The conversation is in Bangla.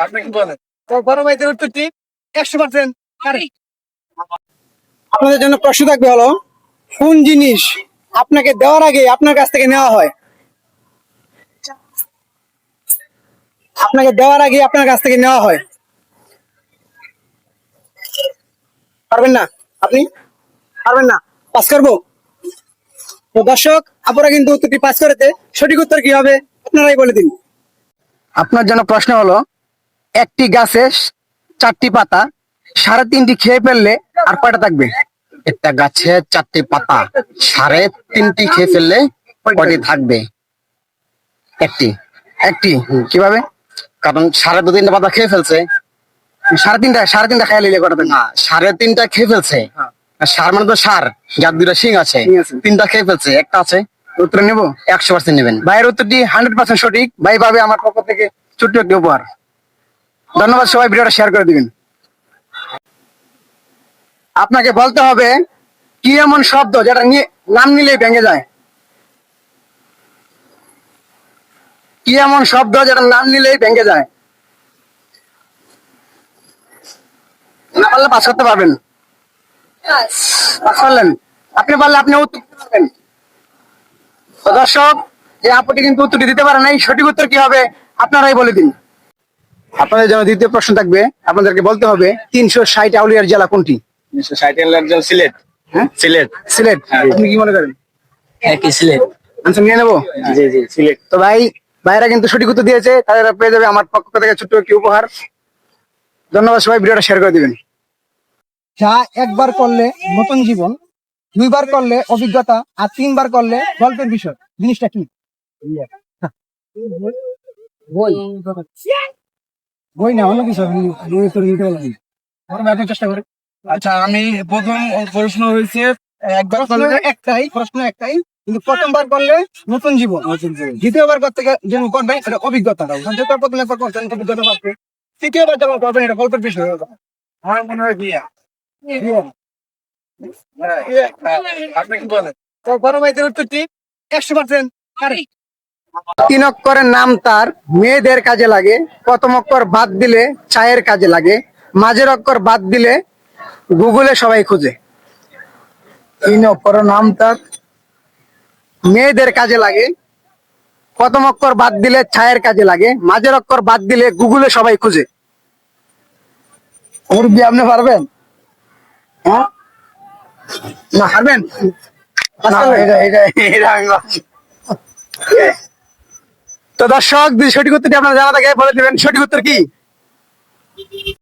আপনি কি বলেন। তো বড় ভাইদের উত্তরটি একশো পার্সেন্ট আপনাদের জন্য প্রশ্ন থাকবে হলো কোন জিনিস আপনাকে দেওয়ার আগে আপনার কাছ থেকে নেওয়া হয়? আপনাকে দেওয়ার আগে আপনার কাছ থেকে নেওয়া হয়। পারবেন না আপনি? পারবেন না। পাস করব? তো দর্শক আপনারা কিন্তু উত্তরটি পাস করেতে সঠিক উত্তর কি হবে? আপনারাই বলে দিন। আপনার জন্য প্রশ্ন হলো একটি গাছে চারটি পাতা সাড়ে তিনটি খেয়ে ফেললে আর কয়টা থাকবে? একটা গাছে চারটি পাতা সাড়ে তিনটি খেয়ে ফেললে কয়টি থাকবে? একটি। একটি? কীভাবে? কারণ সাড়ে দু তিনটা পাতা খেয়ে ফেলছে। সাড়ে তিনটা সাড়ে তিনটা খেয়ে নিলে কটা থাকবে? না সাড়ে তিনটা খেয়ে ফেলছে? আর সার মানে তো সার যার দুটা শিং আছে শিং আছে। তিনটা খেয়ে ফেলছে একটা আছে। উত্তর নেব? একশো পার্সেন্ট নেবেন। ভাইয়ের উত্তরটি হান্ড্রেড পার্সেন্ট সঠিক। ভাই পাবে আমার পক্ষ থেকে ছোট্ট একটি উপহার। ধন্যবাদ সবাই ভিডিওটা শেয়ার করে দিবেন। আপনাকে বলতে হবে কি এমন শব্দ যেটা নিয়ে নাম নিলেই ভেঙে যায়? কি এমন শব্দ যেটা নাম নিলেই ভেঙে যায়? না পারলে পাস করতে পারবেন। পাস করলেন। আপনি পারলে আপনি উত্তর দিতে পারবেন। দর্শক এই আপুটি কিন্তু উত্তরটি দিতে পারে এই সঠিক উত্তর কি হবে? আপনারাই বলে দিন। আপনাদের জন্য দ্বিতীয় প্রশ্ন থাকবে আপনাদেরকে বলতে হবে তিনশো ষাট আউলিয়ার জেলা কোনটি? ষাট একজন সিলেট। হ্যাঁ? সিলেট। সিলেট। আপনি কি মনে করেন? একই সিলেট। আনসার নিয়ে নেব? জি জি সিলেট। তো ভাই ভাইরা কিন্তু সঠিক উত্তর দিয়েছে তাদের পেয়ে যাবে আমার পক্ষ থেকে ছোট্ট একটি উপহার। ধন্যবাদ সবাই ভিডিওটা শেয়ার করে দিবেন। যা একবার করলে নতুন জীবন দুইবার করলে অভিজ্ঞতা আর তিনবার করলে গল্পের বিষয়। জিনিসটা কি? বই। বই না অন্য কিছু নিতে পারলাম চেষ্টা করে। আচ্ছা আমি প্রথম প্রশ্ন হয়েছে একবার প্রশ্ন একটাই প্রশ্ন একটাই কিন্তু প্রথমবার করলে নতুন জীবন। দ্বিতীয়বার করতে গে- যেমন করবেন এটা অভিজ্ঞতা দ্বিতীয়বার প্রথম একবার করছেন অভিজ্ঞতা পাচ্ছে তৃতীয়বার যখন করবেন এটা গল্পের বিষয় হয়ে আমার মনে হয় বিয়া। হ্যাঁ, আপনি কি বলেন? তো ভাইদের উত্তরটি একশো পার্সেন্ট তিন অক্ষরের নাম তার মেয়েদের কাজে লাগে প্রথম অক্ষর বাদ দিলে চায়ের কাজে লাগে মাঝের অক্ষর বাদ দিলে গুগলে সবাই খুঁজে। তিন অক্ষরের নাম তার মেয়েদের কাজে লাগে প্রথম অক্ষর বাদ দিলে ছায়ের কাজে লাগে মাঝের অক্ষর বাদ দিলে গুগলে সবাই খুঁজে। মুরব্বী আপনি পারবেন? হ্যাঁ? না পারবেন? এটা- এটা- এটা আমি। তো দর্শক সঠিক উত্তরটি আপনারা জানা থাকে বলে দেবেন। সঠিক উত্তর কি?